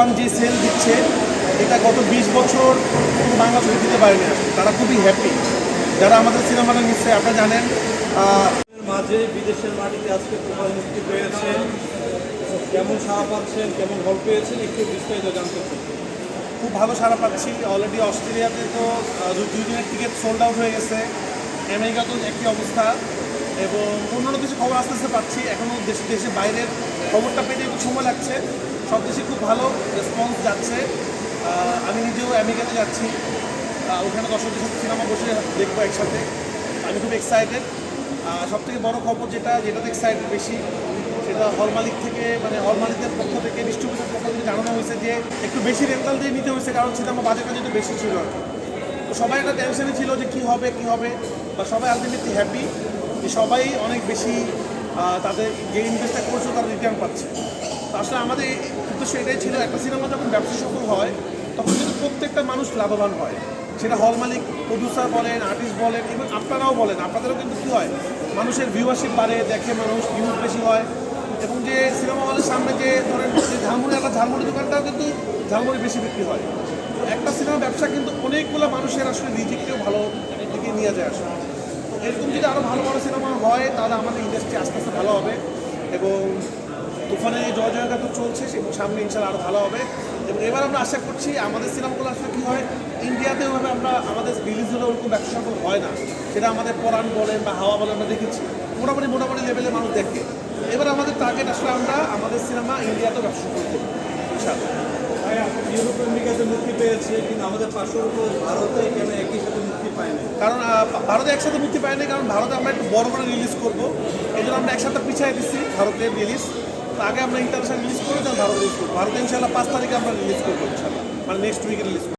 তুফান যে সেল দিচ্ছে এটা গত বিশ বছর কোনো বাংলা ছবি দিতে পারেনি। তারা খুবই হ্যাপি যারা আমাদের সিনেমাটা নিচ্ছে আপনারা জানেন মাঝে বিদেশের মাটিতে আজকে তুফান মুক্তি পেয়েছে। কেমন সাড়া পাচ্ছেন কেমন হল পেয়েছেন একটু বিস্তারিত জানতে চাই। খুব ভালো সাড়া পাচ্ছি। অলরেডি অস্ট্রেলিয়াতে তো দুই দিনের টিকিট সোল্ড আউট হয়ে গেছে। আমেরিকাতেও একই অবস্থা। এবং অন্যান্য কিছু খবর আস্তে আস্তে পাচ্ছি। এখনও দেশে দেশে বাইরের খবরটা পেতে একটু সময় লাগছে। সব দেশে খুব ভালো রেসপন্স যাচ্ছে। আমি নিজেও আমেরিকাতে যাচ্ছি। ওখানে দর্শকদের সাথে সিনেমা বসে দেখব একসাথে। আমি খুব এক্সাইটেড সব থেকে বড় খবর যেটা, যেটাতে এক্সাইটেড বেশি, সেটা হল মালিক থেকে মানে হল মালিকদের পক্ষ থেকে ডিস্ট্রিবিউটার পক্ষ থেকে জানানো হয়েছে যে একটু বেশি রেন্টাল দিয়ে নিতে হয়েছে, কারণ সিনেমা বাজেটটা যেটা বেশি ছিল। তো সবাই একটা টেনশনে ছিল যে কি হবে কি হবে বা সবাই আলটিমেটলি হ্যাপি যে সবাই অনেক বেশি তাদের যে ইনভেস্টটা করছে, তারা রিটার্ন পাচ্ছে। আসলে আমাদের উদ্দেশ্য এটাই ছিল, একটা সিনেমা যখন ব্যবসা সফল হয়, তখন কিন্তু প্রত্যেকটা মানুষ লাভবান হয়। সেটা হল মালিক প্রডিউসার বলেন আর্টিস্ট বলেন এবং আপনারাও বলেন, আপনাদেরও কিন্তু কী হয়, মানুষের ভিউয়ারশিপ বাড়ে, দেখে মানুষ ভিউজ বেশি হয়। এবং যে সিনেমা হলের সামনে যে ধরেন যে ঝালমুড়ি, একটা ঝালমুড়ি দোকানটাও কিন্তু ঝালমুড়ি বেশি বিক্রি হয়। তো একটা সিনেমা ব্যবসা কিন্তু অনেকগুলো মানুষের আসলে নিজেকেও ভালো দিকে নিয়ে যায় আসলে। এরকম যদি আরও ভালো ভালো সিনেমা হয়, তাহলে আমাদের ইন্ডাস্ট্রি আস্তে আস্তে ভালো হবে। এবং তুফানের এই জয় জয়গা তো চলছে সে সামনে ইনশাল্লাহ আরও ভালো হবে। এবং এবার আমরা আশা করছি আমাদের সিনেমাগুলো আসলে কী হয় ইন্ডিয়াতে ওইভাবে আমরা আমাদের রিলিজ হলে ওরকম ব্যবসা সফল হয় না সেটা আমাদের পরাণ বলেন বা হাওয়া বলেন আমরা দেখেছি। মোটামুটি মোটামুটি লেভেলে মানুষ দেখে। এবার আমাদের টার্গেট আসলে আমরা আমাদের সিনেমা ইন্ডিয়াতেও ব্যবসা সফল করব ইউরোপ আমেরিকাতে মুক্তি পেয়েছে কিন্তু আমাদের পার্শ্ববর্তী ভারতে কেন একই সাথে মুক্তি কারণ ভারতে একসাথে মুক্তি পায়নি কারণ ভারতে আমরা একটু বড় করে রিলিজ করব। এই জন্য আমরা একসাথে পিছিয়ে দিচ্ছি ভারতের রিলিজ আগে আমরা ইন্টারন্যাশনাল রিলিজ করেছিলাম ভারত রিলিজ করব ভারত ইনশাল্লাহ পাঁচ তারিখে আমরা রিলিজ করব ইনশাল্লাহ মানে নেক্সট উইকে রিলিজ